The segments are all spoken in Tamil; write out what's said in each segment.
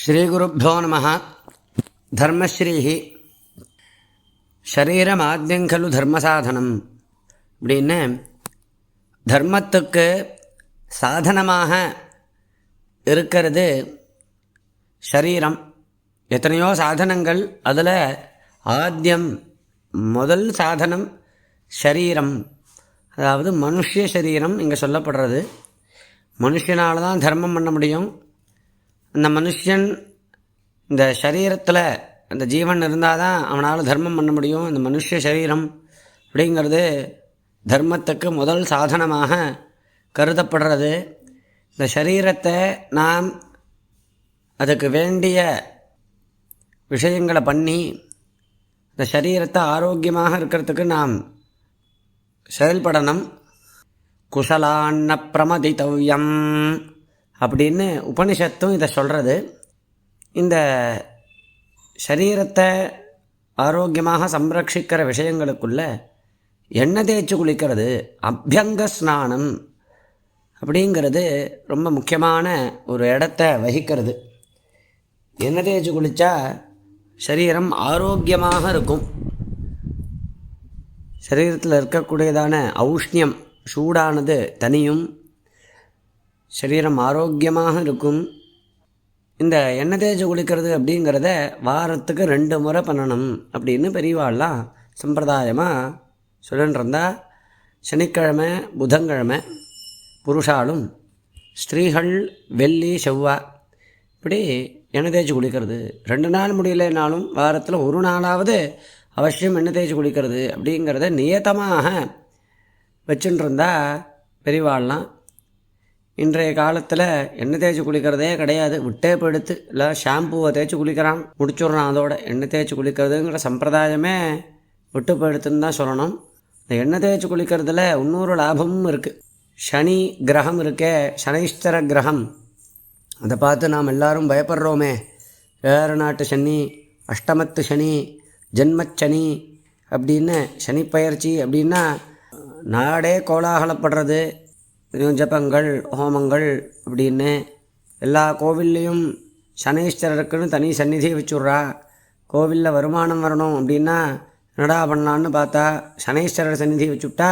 ஸ்ரீகுருப்போ நம. ஷரீரம் ஷரீரமாத்தியம் கலு தர்மசாதனம். அப்படின்னு தர்மத்துக்கு சாதனமாக இருக்கிறது ஷரீரம் எத்தனையோ சாதனங்கள் அதில் ஆத்தியம் முதல் சாதனம் ஷரீரம் அதாவது மனுஷ சரீரம் இங்கே சொல்லப்படுறது. மனுஷனால் தான் தர்மம் பண்ண முடியும். அந்த மனுஷன் இந்த சரீரத்தில் அந்த ஜீவன் இருந்தால் தான் அவனால் தர்மம் பண்ண முடியும். இந்த மனுஷ சரீரம் அப்படிங்கிறது தர்மத்துக்கு முதல் சாதனமாக கருதப்படுறது. இந்த சரீரத்தை நாம் அதுக்கு வேண்டிய விஷயங்களை பண்ணி இந்த சரீரத்தை ஆரோக்கியமாக இருக்கிறதுக்கு நாம் செயல்படணும். குஷலான்ன பிரமதித்தவ்யம் அப்படின்னு உபனிஷத்தும் இதை சொல்கிறது இந்த சரீரத்தை ஆரோக்கியமாக சம்ரட்சிக்கிற விஷயங்களுக்குள்ள எண்ணெய் தேய்ச்சி குளிக்கிறது அபியங்க ஸ்நானம் அப்படிங்கிறது ரொம்ப முக்கியமான ஒரு இடத்த வகிக்கிறது. எண்ணெய் தேய்ச்சி குளித்தா சரீரம் ஆரோக்கியமாக இருக்கும். சரீரத்தில் இருக்கக்கூடியதான ஔஷ்ணியம் சூடானது தனியும் சரீரம் ஆரோக்கியமாக இருக்கும். இந்த எண்ணெய் தேய்ச்சி குளிக்கிறது அப்படிங்கிறத வாரத்துக்கு ரெண்டு முறை பண்ணணும் அப்படின்னு பெரியவாள்லாம் சம்பிரதாயமாக சொல்லின்னு சனிக்கிழமை புதன்கிழமை புருஷாலும் ஸ்திரீகள் வெள்ளி செவ்வாய் இப்படி எண்ணெய் தேய்ச்சி குளிக்கிறது. ரெண்டு நாள் முடியலைனாலும் வாரத்தில் ஒரு நாளாவது அவசியம் எண்ணெய் தேய்ச்சி குளிக்கிறது அப்படிங்கிறத நியத்தமாக வச்சுட்டு இருந்தால் பெரியவாள்லாம் இன்றைய காலத்தில் எண்ணெய் தேய்ச்சி குளிக்கிறதே கிடையாது. விட்டே எடுத்து இல்லை ஷாம்புவை தேய்ச்சி குளிக்கிறான். முடிச்சுடுறான் அதோட. எண்ணெய் தேய்ச்சி குளிக்கிறதுங்கிற சம்பிரதாயமே விட்டு போயிடுத்துன்னு தான் சொல்லணும். இந்த எண்ணெய் தேய்ச்சி குளிக்கிறதுல இன்னொரு லாபமும் இருக்குது சனி கிரகம் இருக்கே. சனைஸ்தர கிரகம். அதை பார்த்து நாம் எல்லாரும் பயப்படுறோமே. வேறு நாட்டு சனி அஷ்டமத்து சனி ஜென்மச்சனி அப்படின்னு சனி பயிற்சி அப்படின்னா நாடே கோலாகலப்படுறது. ஜபங்கள் ஹோமங்கள் அப்படின்னு எல்லா கோவில்லையும் சனீஸ்வரருக்குன்னு தனி சந்நிதியை வச்சுட்றா. கோவிலில் வருமானம் வரணும் அப்படின்னா என்னடா பண்ணலான்னு பார்த்தா சனீஸ்வரர் சந்நிதி வச்சுவிட்டா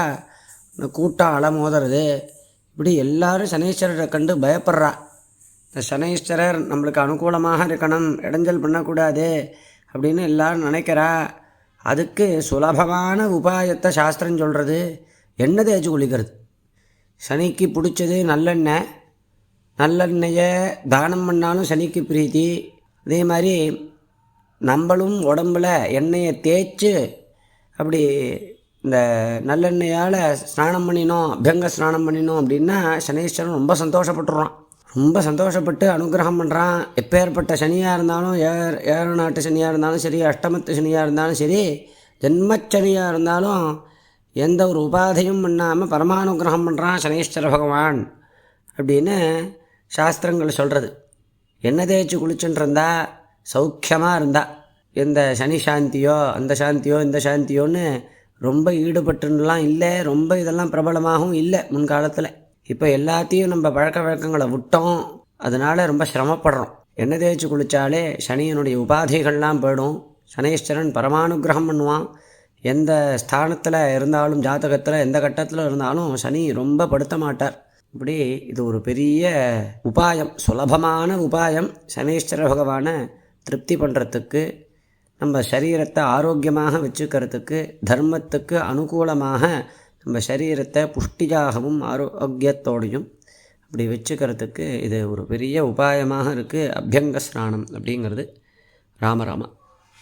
இந்த கூட்டம் அலமோதுறது இப்படி எல்லாரும் சனீஸ்வரரை கண்டு பயப்படுறா. இந்த சனீஸ்வரர் நம்மளுக்கு அனுகூலமாக இருக்கணும் இடைஞ்சல் பண்ணக்கூடாது அப்படின்னு எல்லாரும் நினைக்கிறா. அதுக்கு சுலபமான உபாயத்தை சாஸ்திரம் சொல்கிறது எண்ணெய் தேய்ச்சி குளிக்கிறது? சனிக்கு பிடிச்சது நல்லெண்ணெய். நல்லெண்ணெயை தானம் பண்ணாலும் சனிக்கு பிரீத்தி. அதே மாதிரி நம்மளும் உடம்புல எண்ணெயை தேய்ச்சி அப்படி இந்த நல்லெண்ணெயால் ஸ்நானம் பண்ணினோம் அபியங்க ஸ்நானம் பண்ணினோம் அப்படின்னா சனீஸ்வரன் ரொம்ப சந்தோஷப்பட்டுறான். ரொம்ப சந்தோஷப்பட்டு அனுகிரகம் பண்ணுறான் எப்பேற்பட்ட சனியாக இருந்தாலும் ஏர் ஏழு நாட்டு சனியாக இருந்தாலும் சரி அஷ்டமத்து சனியாக இருந்தாலும் சரி ஜென்மச்சனியாக இருந்தாலும் எந்த ஒரு உபாதையும் பண்ணாமல் பரமானுகிரகம் பண்ணுறான் சனீஸ்வர பகவான் அப்படின்னு சாஸ்திரங்கள் சொல்கிறது எண்ணெய் தேய்ச்சி குளிச்சுன்றிருந்தா சௌக்கியமாக இருந்தா. எந்த சனி சாந்தியோ அந்த சாந்தியோ இந்த சாந்தியோன்னு ரொம்ப ஈடுபட்டுலாம் இல்லை ரொம்ப இதெல்லாம் பிரபலமாகவும் இல்லை முன்காலத்தில். இப்போ எல்லாத்தையும் நம்ம பழக்க வழக்கங்களை விட்டோம் அதனால் ரொம்ப சிரமப்படுறோம். எண்ணெய் தேய்ச்சி குளித்தாலே சனியனுடைய உபாதைகள்லாம் போயிடும். சனீஸ்வரன் பரமானுகிரகம் பண்ணுவான். எந்த ஸ்தானத்தில் இருந்தாலும் ஜாதகத்தில் எந்த கட்டத்தில் இருந்தாலும் சனி ரொம்ப படுத்த மாட்டார். இப்படி இது ஒரு பெரிய உபாயம் சுலபமான உபாயம். சனீஸ்வர பகவானை திருப்தி பண்ணுறதுக்கு நம்ம சரீரத்தை ஆரோக்கியமாக வச்சுக்கிறதுக்கு தர்மத்துக்கு அனுகூலமாக நம்ம சரீரத்தை புஷ்டியாகவும் ஆரோக்கியத்தோடையும் அப்படி வச்சுக்கிறதுக்கு இது ஒரு பெரிய உபாயமாக இருக்குது அபியங்க ஸ்நானம் அப்படிங்கிறது ராமராமா.